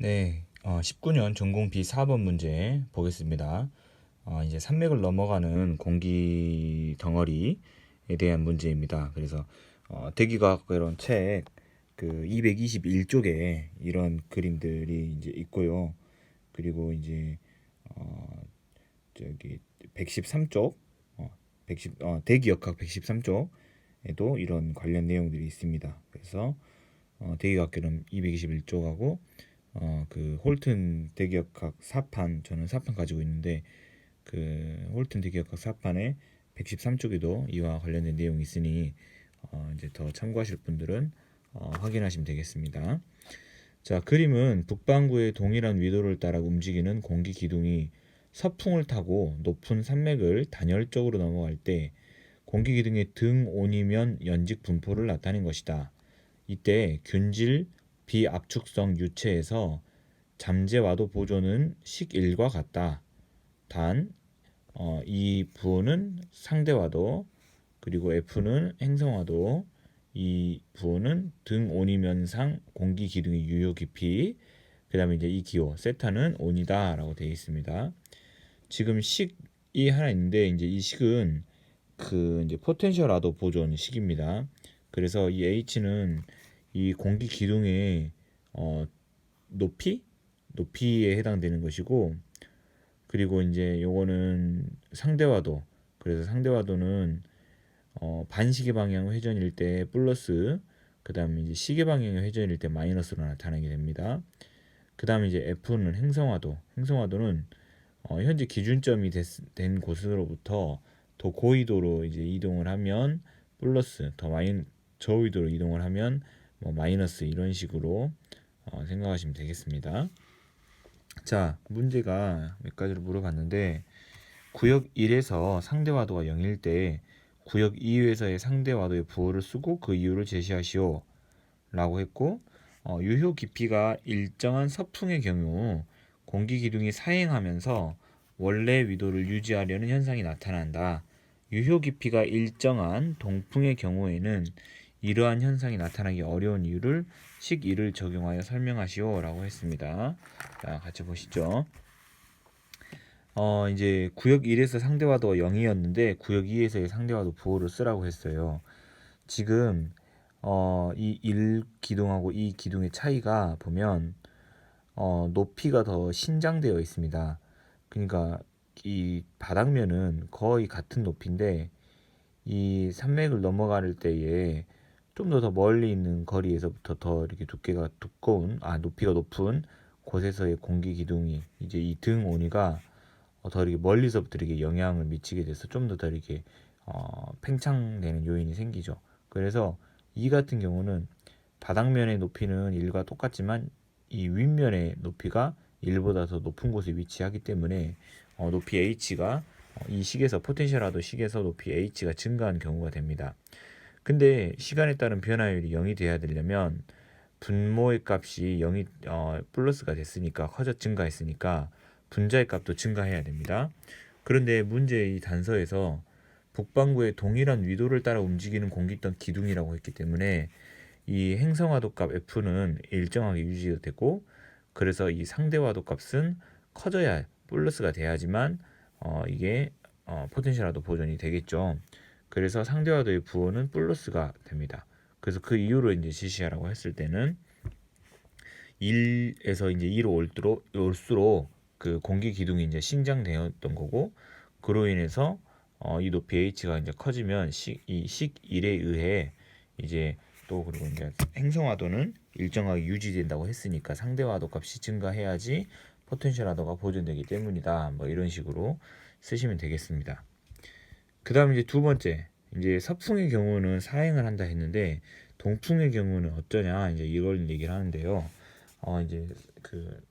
네, 어, 19년 전공 B 4번 문제 보겠습니다. 어, 이제 산맥을 넘어가는 공기 덩어리에 대한 문제입니다. 그래서 어, 대기과학 이런 책 그 221쪽에 이런 그림들이 이제 있고요. 그리고 이제 어, 저기 113쪽 어, 110, 어, 대기역학 113쪽에도 이런 관련 내용들이 있습니다. 그래서 어, 대기과학교는 221쪽하고 어, 그 홀튼 대기역학 4판 저는 4판 가지고 있는데 그 홀튼 대기역학 4판에 113쪽에도 이와 관련된 내용이 있으니 어, 이제 더 참고하실 분들은 어, 확인하시면 되겠습니다. 자, 그림은 북반구의 동일한 위도를 따라 움직이는 공기 기둥이 서풍을 타고 높은 산맥을 단열적으로 넘어갈 때 공기 기둥의 등 온이면 연직 분포를 나타낸 것이다. 이때 균질 비압축성 유체에서 잠재와도 보조는 식일과 같다. 단, 어, 이 부호는 상대와도 그리고 F는 행성와도 이 부호는 등 온이면상 공기 기둥의 유효 깊이 그 다음에 이제 이 기호 세타는 온이다 라고 되어 있습니다. 지금 식이 하나 있는데 이제 이 식은 그 이제 포텐셜 아도 보존 식입니다. 그래서 이 H는 이 공기 기둥의 어, 높이? 높이에 해당되는 것이고 그리고 이제 요거는 상대와도. 그래서 상대와도는 어, 반시계 방향 회전일 때 플러스 그 다음에 이제 시계 방향의 회전일 때 마이너스로 나타나게 됩니다. 그 다음에 이제 F는 행성화도. 행성화도는 어, 현재 기준점이 됐, 된 곳으로부터 더 고위도로 이제 이동을 하면 플러스 더 마인 저위도로 이동을 하면 뭐 마이너스 이런 식으로 어, 생각하시면 되겠습니다. 자, 문제가 몇 가지를 물어봤는데 구역 1에서 상대 와도가 0일 때 구역 2에서의 상대 와도의 부호를 쓰고 그 이유를 제시하시오 라고 했고 어, 유효 깊이가 일정한 서풍의 경우 공기 기둥이 사행하면서 원래 위도를 유지하려는 현상이 나타난다. 유효 깊이가 일정한 동풍의 경우에는 이러한 현상이 나타나기 어려운 이유를 식 1을 적용하여 설명하시오 라고 했습니다. 자, 같이 보시죠. 어, 이제 구역 1에서 상대와도 0이었는데 구역 2에서의 상대와도 부호를 쓰라고 했어요. 지금 어, 이 1 기둥하고 이 기둥의 차이가 보면 어, 높이가 더 신장되어 있습니다. 그러니까 이 바닥면은 거의 같은 높이인데 이 산맥을 넘어갈 때에 좀 더 더 멀리 있는 거리에서부터 더 이렇게 두께가 두꺼운 아 높이가 높은 곳에서의 공기 기둥이 이제 이 등 온이가 어, 더 이렇게 멀리서부터 이렇게 영향을 미치게 돼서 좀 더 더 이렇게 어, 팽창되는 요인이 생기죠. 그래서 이 같은 경우는 바닥면의 높이는 1과 똑같지만 이 윗면의 높이가 1보다 더 높은 곳에 위치하기 때문에 어, 높이 h가 어, 이 식에서 포텐셜하도 식에서 높이 h가 증가하는 경우가 됩니다. 근데 시간에 따른 변화율이 0이 돼야 되려면 분모의 값이 0이 어, 플러스가 됐으니까 커져 증가했으니까 분자의 값도 증가해야 됩니다. 그런데 문제의 단서에서 북반구의 동일한 위도를 따라 움직이는 공기던 기둥이라고 했기 때문에 이 행성화도 값 F는 일정하게 유지가 되고 그래서 이 상대화도 값은 커져야 플러스가 돼야지만 어, 이게 어, 포텐셜화도 보존이 되겠죠. 그래서 상대화도의 부호는 플러스가 됩니다. 그래서 그 이유로 이제 지시하라고 했을 때는 1에서 이제 2로 올수록, 올수록 그 공기 기둥이 이제 신장되었던 거고 그로 인해서 어, 이 높이 h가 이제 커지면 식, 이식 1에 의해 이제 또 그리고 이제 행성화도는 일정하게 유지된다고 했으니까 상대화도 값이 증가해야지 포텐셜화도가 보존되기 때문이다. 뭐 이런 식으로 쓰시면 되겠습니다. 그 다음 이제 두 번째 이제 서풍의 경우는 사행을 한다 했는데 동풍의 경우는 어쩌냐 이제 이걸 얘기를 하는데요. 어 이제 그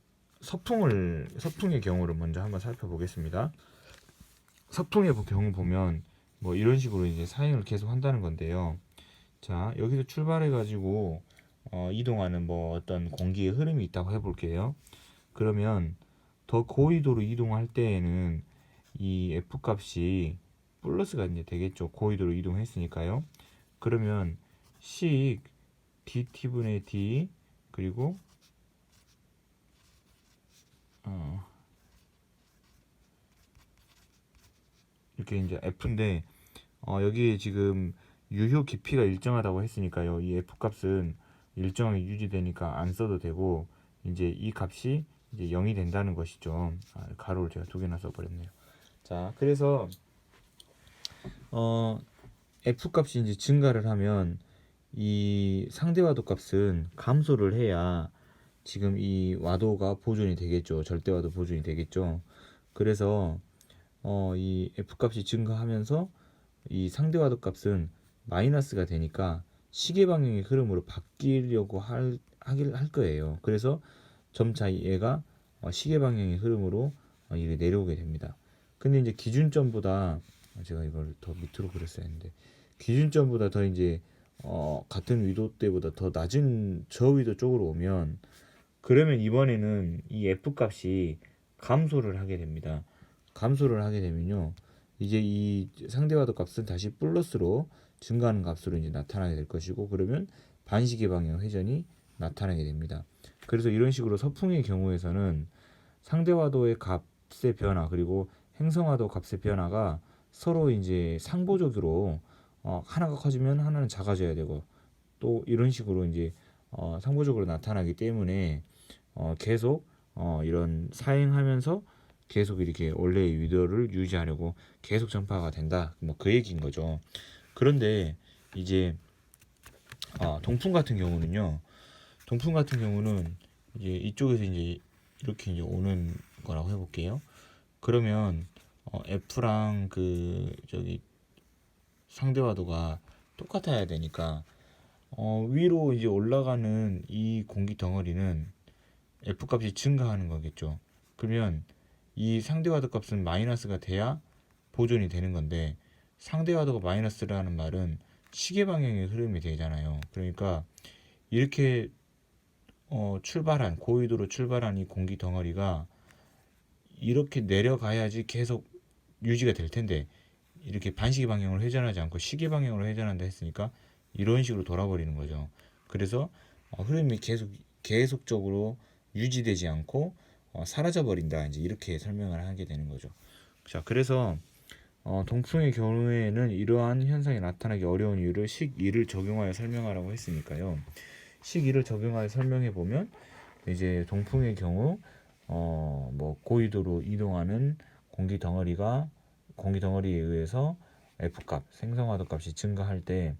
서풍을 서풍의 경우를 먼저 한번 살펴보겠습니다. 서풍의 경우 보면 뭐 이런 식으로 이제 사행을 계속 한다는 건데요. 자 여기서 출발해 가지고 어, 이동하는 뭐 어떤 공기의 흐름이 있다고 해볼게요. 그러면 더 고위도로 이동할 때에는 이 f 값이 플러스가 이제 되겠죠. 고위도로 이동했으니까요. 그러면 식 dt분의 d 그리고 어 이렇게 이제 f인데 어 여기에 지금 유효 깊이가 일정하다고 했으니까요. 이 f 값은 일정하게 유지되니까 안 써도 되고 이제 이 값이 이제 0이 된다는 것이죠. 아, 가로를 제가 두 개나 써버렸네요. 자, 그래서 어, F 값이 이제 증가를 하면 이 상대 와도 값은 감소를 해야 지금 이 와도가 보존이 되겠죠. 절대 와도 보존이 되겠죠. 그래서 어, 이 F 값이 증가하면서 이 상대 와도 값은 마이너스가 되니까 시계 방향의 흐름으로 바뀌려고 할, 하길 할 거예요. 그래서 점차 얘가 어, 시계 방향의 흐름으로 어, 이게 내려오게 됩니다. 근데 이제 기준점보다 제가 이걸 더 밑으로 그렸어야 했는데 기준점보다 더 이제 어, 같은 위도 때보다 더 낮은 저 위도 쪽으로 오면 그러면 이번에는 이 f 값이 감소를 하게 됩니다. 감소를 하게 되면요. 이제 이 상대와도 값은 다시 플러스로 증가하는 값으로 이제 나타나게 될 것이고 그러면 반시계 방향 회전이 나타나게 됩니다. 그래서 이런 식으로 서풍의 경우에서는 상대와도의 값의 변화 그리고 행성화도 값의 변화가 서로 이제 상보적으로 어, 하나가 커지면 하나는 작아져야 되고 또 이런 식으로 이제 어, 상보적으로 나타나기 때문에 어, 계속 어, 이런 사행하면서 계속 이렇게 원래의 위도를 유지하려고 계속 전파가 된다. 뭐 그 얘기인 거죠. 그런데 이제 아, 동풍 같은 경우는요. 동풍 같은 경우는 이제 이쪽에서 이제 이렇게 이제 오는 거라고 해볼게요. 그러면 어, F랑 그 저기 상대와도가 똑같아야 되니까 어, 위로 이제 올라가는 이 공기 덩어리는 F 값이 증가하는 거겠죠. 그러면 이 상대와도 값은 마이너스가 돼야 보존이 되는 건데 상대와도가 마이너스라는 말은 시계 방향의 흐름이 되잖아요. 그러니까 이렇게 어, 출발한 고위도로 출발한 이 공기 덩어리가 이렇게 내려가야지 계속 유지가 될 텐데 이렇게 반시계 방향으로 회전하지 않고 시계 방향으로 회전한다 했으니까 이런 식으로 돌아버리는 거죠. 그래서 어, 흐름이 계속 계속적으로 유지되지 않고 어, 사라져 버린다. 이제 이렇게 설명을 하게 되는 거죠. 자, 그래서 어, 동풍의 경우에는 이러한 현상이 나타나기 어려운 이유를 식2를 적용하여 설명하라고 했으니까요. 식2를 적용하여 설명해 보면 이제 동풍의 경우 어, 뭐 고위도로 이동하는 공기 덩어리가 공기 덩어리에 의해서 F 값, 생성화도 값이 증가할 때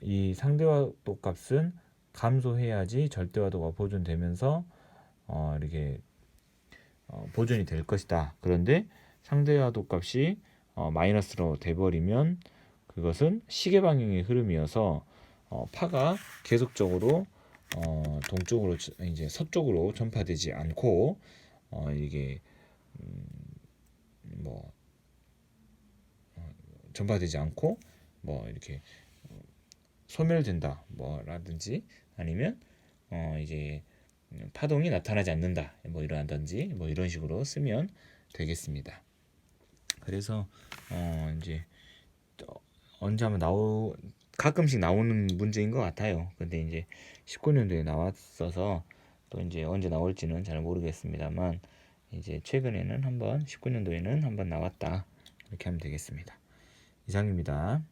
이 상대화도 값은 감소해야지 절대화도가 보존되면서 어, 이렇게 어, 보존이 될 것이다. 그런데 상대화도 값이 어, 마이너스로 돼버리면 그것은 시계 방향의 흐름이어서 어, 파가 계속적으로 어, 동쪽으로 이제 서쪽으로 전파되지 않고 어, 이게 음, 뭐 어, 전파되지 않고 뭐 이렇게 어, 소멸된다 뭐라든지 아니면 어 이제 파동이 나타나지 않는다 뭐 이러한든지 뭐 이런 식으로 쓰면 되겠습니다. 그래서 어 이제 언제 한번 나오 가끔씩 나오는 문제인 것 같아요. 근데 이제 19년도에 나왔어서 또 이제 언제 나올지는 잘 모르겠습니다만 이제 최근에는 한번 19년도에는 한번 나왔다 이렇게 하면 되겠습니다. 이상입니다.